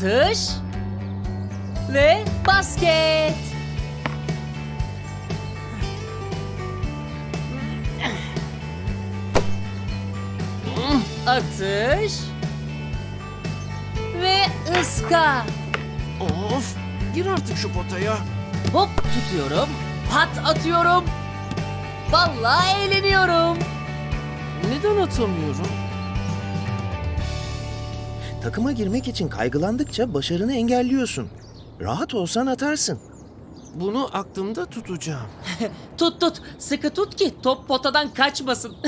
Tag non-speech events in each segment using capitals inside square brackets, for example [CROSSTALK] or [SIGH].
atış ve basket. Atış ve ıska. Of! Gir artık şu potaya. Hop tutuyorum, pat atıyorum. Vallahi eğleniyorum. Neden atamıyorum? Takıma girmek için kaygılandıkça başarını engelliyorsun. Rahat olsan atarsın. Bunu aklımda tutacağım. [LAUGHS] Tut tut, sıkı tut ki top potadan kaçmasın. [LAUGHS]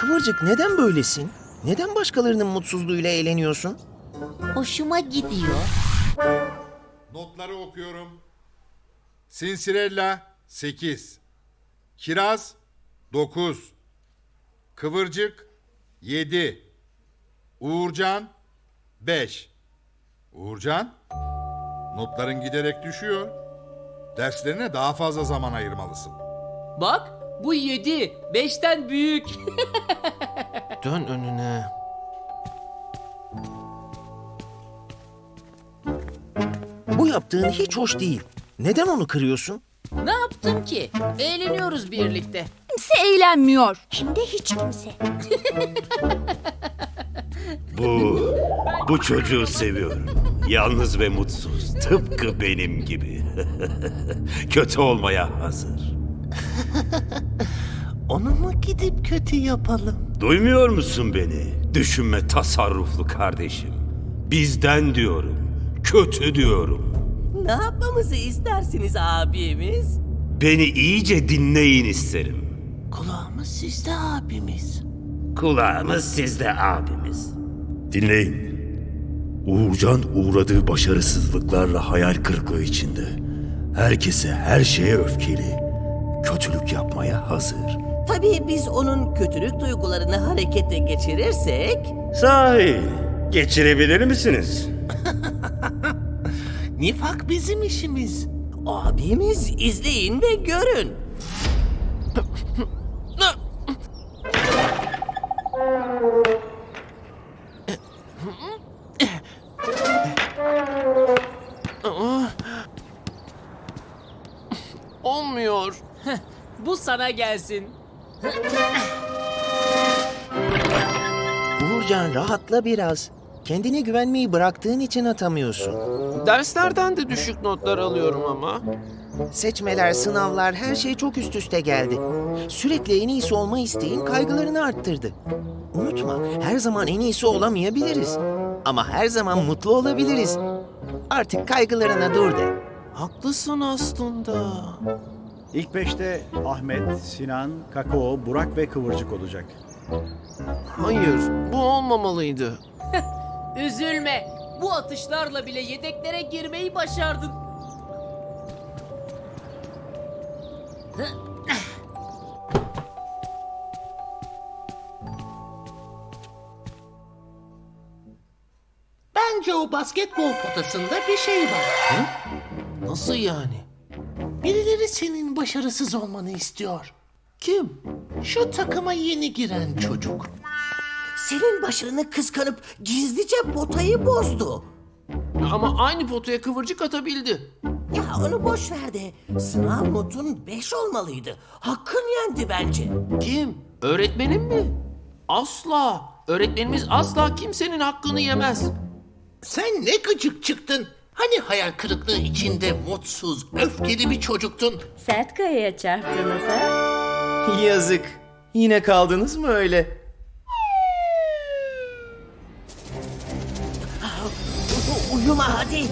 Kıvırcık neden böylesin? Neden başkalarının mutsuzluğuyla eğleniyorsun? Hoşuma gidiyor. Notları okuyorum. Sinsirella 8. Kiraz 9. Kıvırcık 7. Uğurcan 5. Uğurcan, notların giderek düşüyor. Derslerine daha fazla zaman ayırmalısın. Bak bu yedi, beşten büyük. [LAUGHS] Dön önüne. Bu yaptığın hiç hoş değil. Neden onu kırıyorsun? ne yaptım ki? Eğleniyoruz birlikte. Kimse eğlenmiyor. Hem de hiç kimse. Bu, bu çocuğu seviyorum. Yalnız ve mutsuz. Tıpkı benim gibi. [LAUGHS] Kötü olmaya hazır. [LAUGHS] Onu mu gidip kötü yapalım? Duymuyor musun beni? Düşünme tasarruflu kardeşim. Bizden diyorum. Kötü diyorum. Ne yapmamızı istersiniz abimiz? Beni iyice dinleyin isterim. Kulağımız sizde abimiz. Kulağımız sizde abimiz. Dinleyin. Uğurcan uğradığı başarısızlıklarla hayal kırıklığı içinde. Herkese, her şeye öfkeli. Kötülük yapmaya hazır. Tabii biz onun kötülük duygularını harekete geçirirsek... Sahi, geçirebilir misiniz? [LAUGHS] Nifak bizim işimiz. Abimiz izleyin ve görün. Bu sana gelsin. Uğurcan rahatla biraz. Kendine güvenmeyi bıraktığın için atamıyorsun. Derslerden de düşük notlar alıyorum ama. Seçmeler, sınavlar, her şey çok üst üste geldi. Sürekli en iyisi olma isteğin kaygılarını arttırdı. Unutma, her zaman en iyisi olamayabiliriz. Ama her zaman mutlu olabiliriz. Artık kaygılarına dur de. Haklısın aslında. İlk beşte Ahmet, Sinan, Kakao, Burak ve Kıvırcık olacak. Hayır, bu olmamalıydı. [LAUGHS] Üzülme. Bu atışlarla bile yedeklere girmeyi başardın. [LAUGHS] Bence o basketbol potasında bir şey var. Nasıl yani? Birileri senin başarısız olmanı istiyor. Kim? Şu takıma yeni giren çocuk. Senin başarını kıskanıp gizlice potayı bozdu. Ama aynı potaya kıvırcık atabildi. Ya onu boş ver de sınav notun 5 olmalıydı. Hakkın yendi bence. Kim? Öğretmenim mi? Asla. Öğretmenimiz asla kimsenin hakkını yemez. Sen ne gıcık çıktın. Hani hayal kırıklığı içinde mutsuz, öfkeli bir çocuktun. Sert kayaya çarptınız ha? Yazık. Yine kaldınız mı öyle? Uyuma hadi.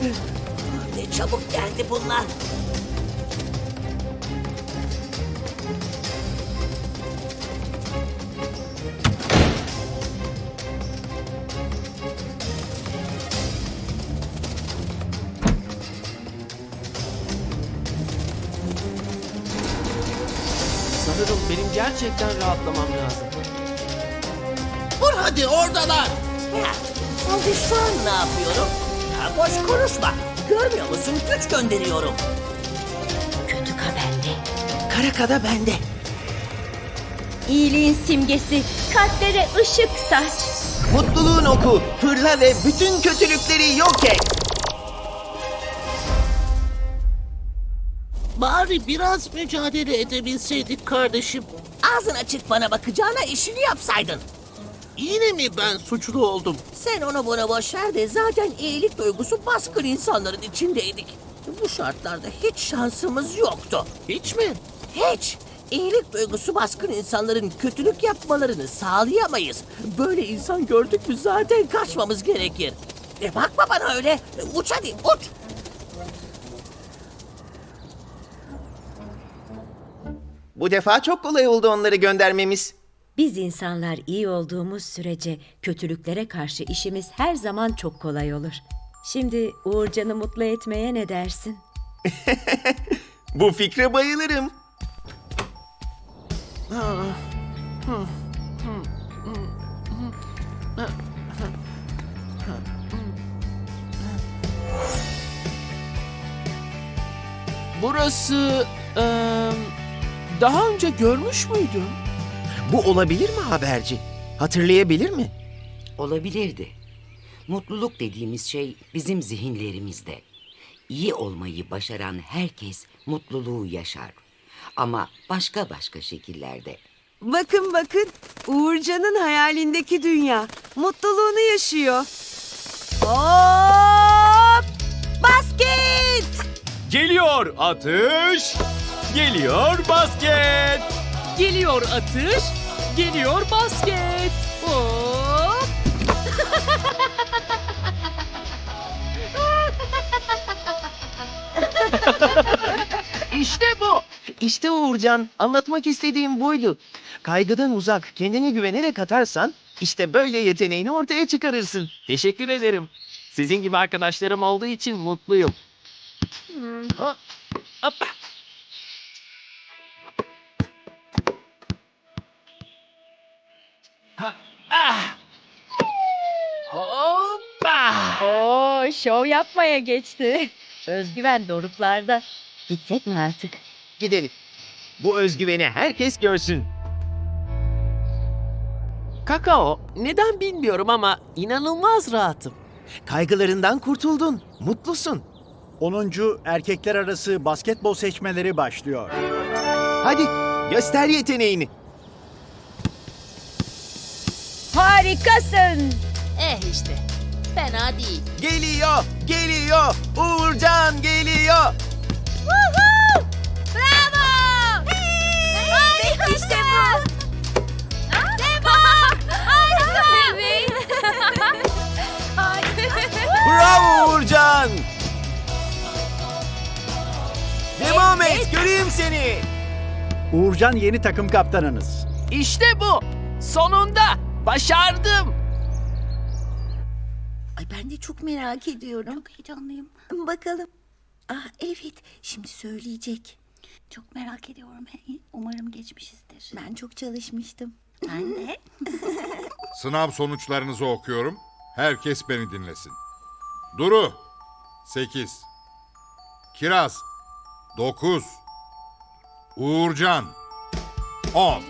Ne çabuk geldi bunlar. Gerçekten rahatlamam lazım. Vur hadi oradalar. Ya, şimdi şu an ne yapıyorum? Ya boş konuşma. Görmüyor musun güç gönderiyorum. Kötü ka bende. Karakada bende. iyiliğin simgesi, kalplere ışık saç. Mutluluğun oku, fırla ve bütün kötülükleri yok et. Bari biraz mücadele edebilseydik kardeşim. Ağzın açık bana bakacağına işini yapsaydın. Yine mi ben suçlu oldum? Sen onu bana boş ver de zaten iyilik duygusu baskın insanların içindeydik. Bu şartlarda hiç şansımız yoktu. Hiç mi? Hiç. İyilik duygusu baskın insanların kötülük yapmalarını sağlayamayız. Böyle insan gördük mü zaten kaçmamız gerekir. E bakma bana öyle. Uç hadi uç. Bu defa çok kolay oldu onları göndermemiz. Biz insanlar iyi olduğumuz sürece kötülüklere karşı işimiz her zaman çok kolay olur. Şimdi Uğurcan'ı mutlu etmeye ne dersin? [LAUGHS] Bu fikre bayılırım. Burası... eee, daha önce görmüş müydüm? Bu olabilir mi haberci? Hatırlayabilir mi? Olabilirdi. Mutluluk dediğimiz şey bizim zihinlerimizde. İyi olmayı başaran herkes mutluluğu yaşar. Ama başka başka şekillerde. Bakın bakın Uğurcan'ın hayalindeki dünya. Mutluluğunu yaşıyor. Hop! Basket! Geliyor atış. Geliyor basket. Geliyor atış, geliyor basket. Hop! İşte bu. İşte Uğurcan. Anlatmak istediğim buydu. Kaygıdan uzak, kendine güvenerek atarsan işte böyle yeteneğini ortaya çıkarırsın. Teşekkür ederim. Sizin gibi arkadaşlarım olduğu için mutluyum. Hop, hop. Oo, şov yapmaya geçti. Özgüven doruklarda. Gitsek mi artık? Gidelim. Bu özgüveni herkes görsün. Kakao, neden bilmiyorum ama inanılmaz rahatım. Kaygılarından kurtuldun. Mutlusun. 10. erkekler arası basketbol seçmeleri başlıyor. Hadi göster yeteneğini. Harikasın. Eh işte. Fena değil. Geliyor, geliyor. Uğurcan geliyor. Bravo! Harika işte bu. Devam! Harika! Evet. Bravo Uğurcan. Devam et, göreyim seni. Uğurcan yeni takım kaptanınız. İşte bu. Sonunda başardım. Ay ben de çok merak ediyorum. Çok heyecanlıyım. Bakalım. Ah evet şimdi söyleyecek. Çok merak ediyorum. Umarım geçmişizdir. Ben çok çalışmıştım. Ben de. [LAUGHS] Sınav sonuçlarınızı okuyorum. Herkes beni dinlesin. Duru 8 Kiraz 9 Uğurcan 10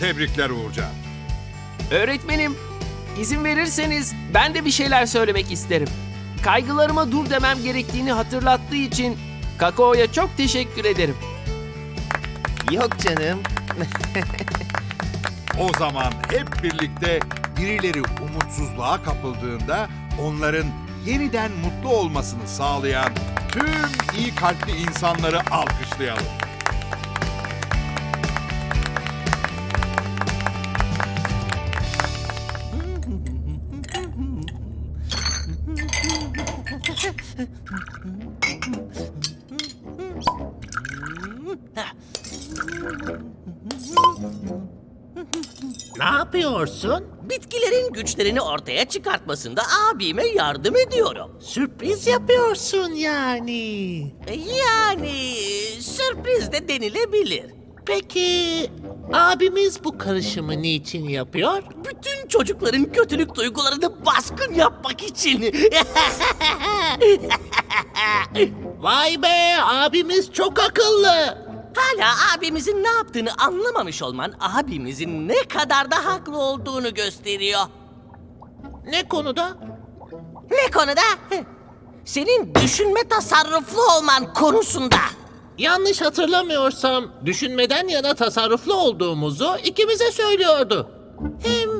Tebrikler Uğurcan. Öğretmenim, izin verirseniz ben de bir şeyler söylemek isterim. Kaygılarıma dur demem gerektiğini hatırlattığı için Kakao'ya çok teşekkür ederim. Yok canım. O zaman hep birlikte birileri umutsuzluğa kapıldığında onların yeniden mutlu olmasını sağlayan tüm iyi kalpli insanları alkışlayalım. Yapıyorsun? Bitkilerin güçlerini ortaya çıkartmasında abime yardım ediyorum. Sürpriz yapıyorsun yani. Yani sürpriz de denilebilir. Peki abimiz bu karışımı niçin yapıyor? Bütün çocukların kötülük duygularını baskın yapmak için. [LAUGHS] Vay be abimiz çok akıllı. Hala abimizin ne yaptığını anlamamış olman abimizin ne kadar da haklı olduğunu gösteriyor. Ne konuda? Ne konuda? Senin düşünme tasarruflu olman konusunda. Yanlış hatırlamıyorsam düşünmeden yana tasarruflu olduğumuzu ikimize söylüyordu. Hem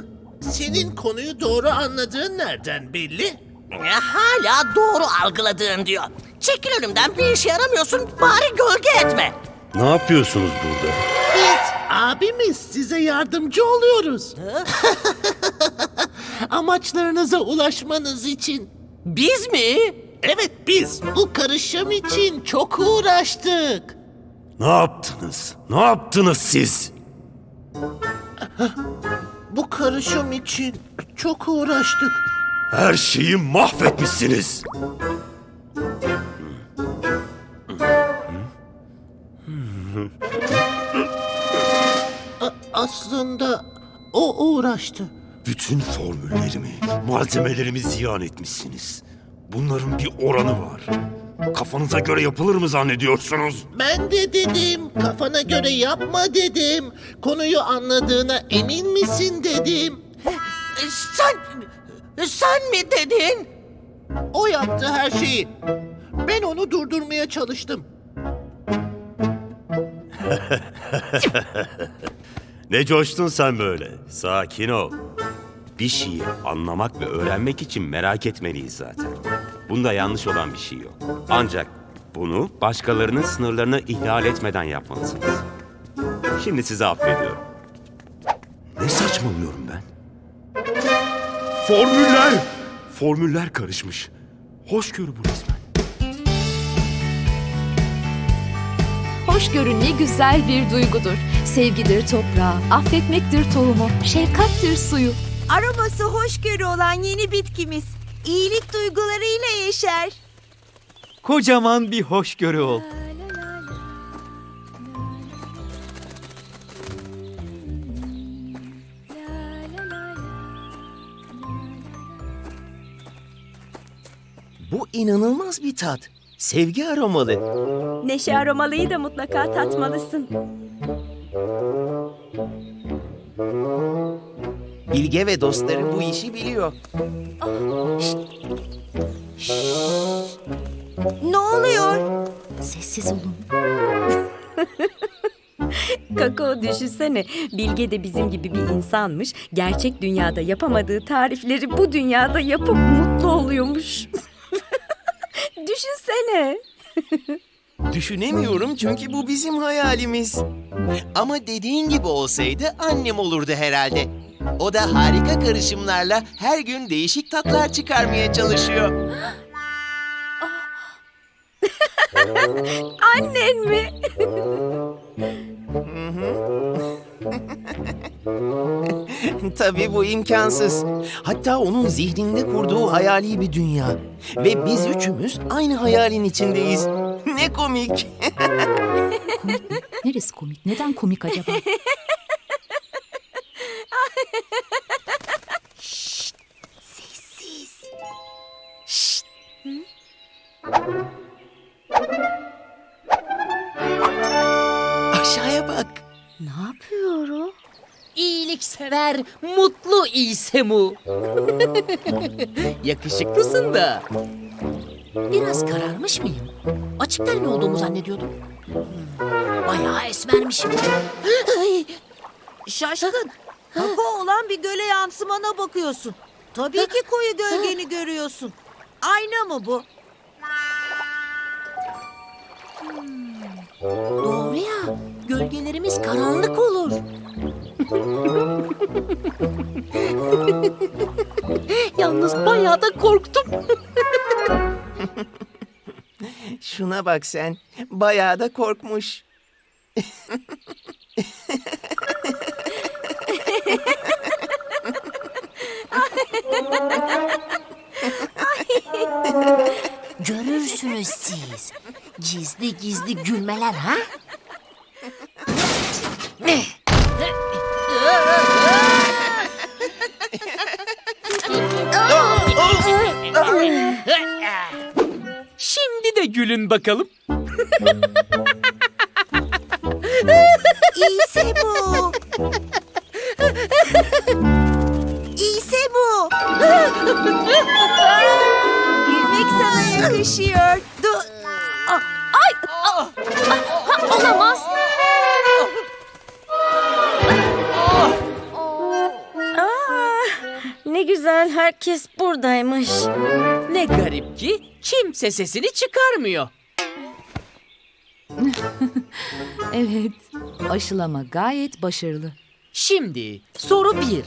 senin konuyu doğru anladığın nereden belli? Hala doğru algıladığın diyor. Çekil önümden bir işe yaramıyorsun bari gölge etme. Ne yapıyorsunuz burada? Biz abimiz size yardımcı oluyoruz. [LAUGHS] Amaçlarınıza ulaşmanız için. Biz mi? Evet biz. Bu karışım için çok uğraştık. Ne yaptınız? Ne yaptınız siz? [LAUGHS] Bu karışım için çok uğraştık. Her şeyi mahvetmişsiniz. Aslında o uğraştı. Bütün formüllerimi, malzemelerimi ziyan etmişsiniz. Bunların bir oranı var. Kafanıza göre yapılır mı zannediyorsunuz? Ben de dedim, kafana göre yapma dedim. Konuyu anladığına emin misin dedim. Sen, sen mi dedin? O yaptı her şeyi. Ben onu durdurmaya çalıştım. [LAUGHS] Ne coştun sen böyle? Sakin ol. Bir şeyi anlamak ve öğrenmek için merak etmeliyiz zaten. Bunda yanlış olan bir şey yok. Ancak bunu başkalarının sınırlarını ihlal etmeden yapmalısınız. Şimdi sizi affediyorum. Ne saçmalıyorum ben? Formüller! Formüller karışmış. Hoşgörü bu Hoşgörü ne güzel bir duygudur. Sevgidir toprağı, affetmektir tohumu, şefkattir suyu. Aroması hoşgörü olan yeni bitkimiz. İyilik duygularıyla yeşer. Kocaman bir hoşgörü ol. Bu inanılmaz bir tat. Sevgi aromalı. Neşe aromalıyı da mutlaka tatmalısın. Bilge ve dostları bu işi biliyor. Ne oluyor? Sessiz olun. [LAUGHS] Kakao düşünsene. Bilge de bizim gibi bir insanmış. Gerçek dünyada yapamadığı tarifleri bu dünyada yapıp mutlu oluyormuş. [LAUGHS] Düşünsene. [LAUGHS] Düşünemiyorum çünkü bu bizim hayalimiz. Ama dediğin gibi olsaydı annem olurdu herhalde. O da harika karışımlarla her gün değişik tatlar çıkarmaya çalışıyor. [GASPS] Annen mi? [LAUGHS] [LAUGHS] Tabii bu imkansız. Hatta onun zihninde kurduğu hayali bir dünya. Ve biz üçümüz aynı hayalin içindeyiz. Ne komik. [LAUGHS] Neresi komik? Neden komik acaba? [LAUGHS] İyiliksever, mutlu İsemu. [LAUGHS] Yakışıklısın da. Biraz kararmış mıyım? Açık tenli olduğumu zannediyordum. Hmm, Bayağı esmermişim. Şaşkın. Kakao olan bir göle yansımana bakıyorsun. Tabii ki koyu gölgeni görüyorsun. Ayna mı bu? Doğru ya. Gölgelerimiz karanlık olur. Yalnız bayağı da korktum. Şuna bak sen. Bayağı da korkmuş. Görürsünüz siz. Gizli gizli gülmeler ha? Gülün bakalım. İyisi bu. İyisi bu. Gülmek sana yakışıyor. Du Olamaz. Ne güzel herkes buradaymış. Ne garip ki kimse sesini çıkarmıyor. [LAUGHS] Evet. Aşılama gayet başarılı. Şimdi soru bir.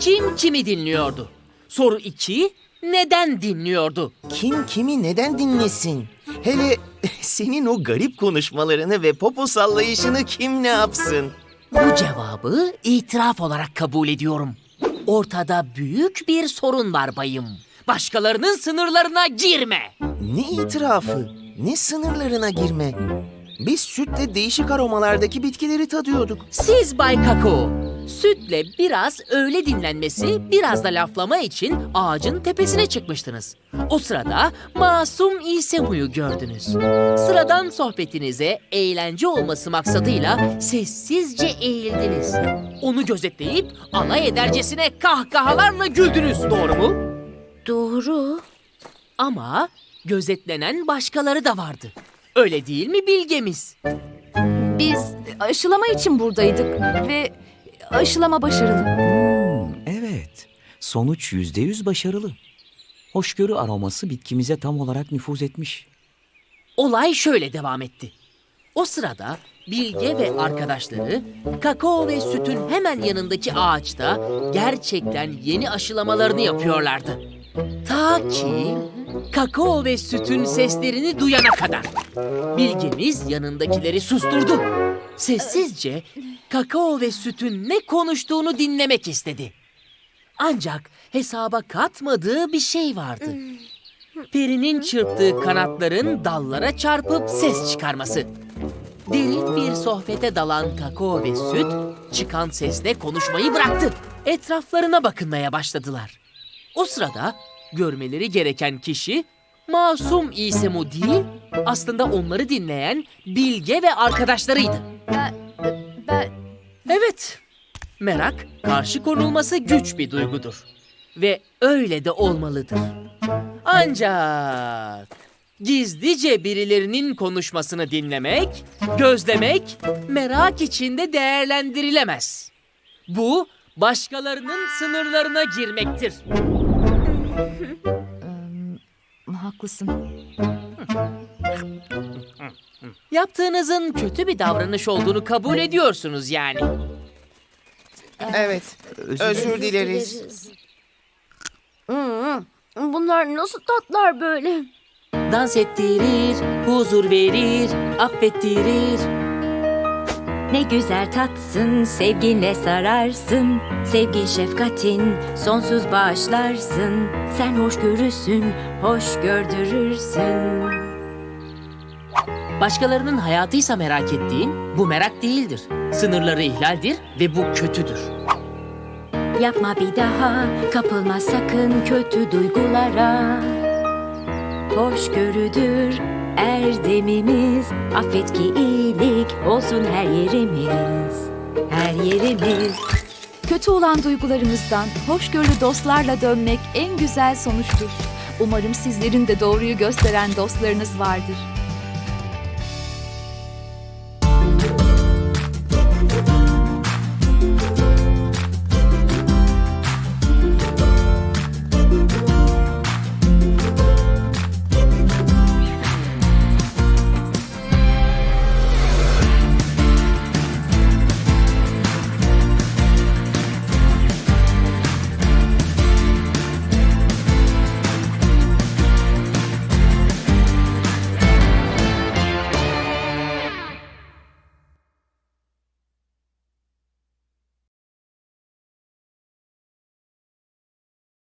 Kim kimi dinliyordu? Soru iki. Neden dinliyordu? Kim kimi neden dinlesin? Hele [LAUGHS] senin o garip konuşmalarını ve popo sallayışını kim ne yapsın? Bu cevabı itiraf olarak kabul ediyorum. Ortada büyük bir sorun var bayım. Başkalarının sınırlarına girme. Ne itirafı, ne sınırlarına girme. Biz sütle değişik aromalardaki bitkileri tadıyorduk. Siz Bay Kakao, sütle biraz öğle dinlenmesi, biraz da laflama için ağacın tepesine çıkmıştınız. O sırada Masum İsemu'yu gördünüz. Sıradan sohbetinize eğlence olması maksadıyla sessizce eğildiniz. Onu gözetleyip alay edercesine kahkahalarla güldünüz, doğru mu? Doğru. Ama gözetlenen başkaları da vardı. Öyle değil mi bilgemiz? Biz aşılama için buradaydık ve aşılama başarılı. Evet. Sonuç yüzde yüz başarılı. Hoşgörü aroması bitkimize tam olarak nüfuz etmiş. Olay şöyle devam etti. O sırada Bilge ve arkadaşları kakao ve sütün hemen yanındaki ağaçta gerçekten yeni aşılamalarını yapıyorlardı. Ta ki kakao ve sütün seslerini duyana kadar. Bilgemiz yanındakileri susturdu. Sessizce kakao ve sütün ne konuştuğunu dinlemek istedi. Ancak hesaba katmadığı bir şey vardı. Perinin çırptığı kanatların dallara çarpıp ses çıkarması. Derin bir sohbete dalan kakao ve süt çıkan sesle konuşmayı bıraktı. Etraflarına bakınmaya başladılar. O sırada görmeleri gereken kişi Masum İsemu değil, aslında onları dinleyen Bilge ve arkadaşlarıydı. Ben Evet, merak karşı konulması güç bir duygudur. Ve öyle de olmalıdır. Ancak gizlice birilerinin konuşmasını dinlemek, gözlemek, merak içinde değerlendirilemez. Bu başkalarının sınırlarına girmektir. Haklısın. Yaptığınızın kötü bir davranış olduğunu kabul ediyorsunuz yani. Evet, özür dileriz. Bunlar nasıl tatlar böyle? Dans ettirir, huzur verir, affettirir. Ne güzel tatsın, sevginle sararsın. Sevgin şefkatin, sonsuz bağışlarsın. Sen hoş görürsün, hoş gördürürsün. Başkalarının hayatıysa merak ettiğin, bu merak değildir. Sınırları ihlaldir ve bu kötüdür. Yapma bir daha, kapılma sakın kötü duygulara. Hoşgörüdür erdemimiz, affet ki iyilik olsun her yerimiz. Her yerimiz. Kötü olan duygularımızdan hoşgörülü dostlarla dönmek en güzel sonuçtur. Umarım sizlerin de doğruyu gösteren dostlarınız vardır.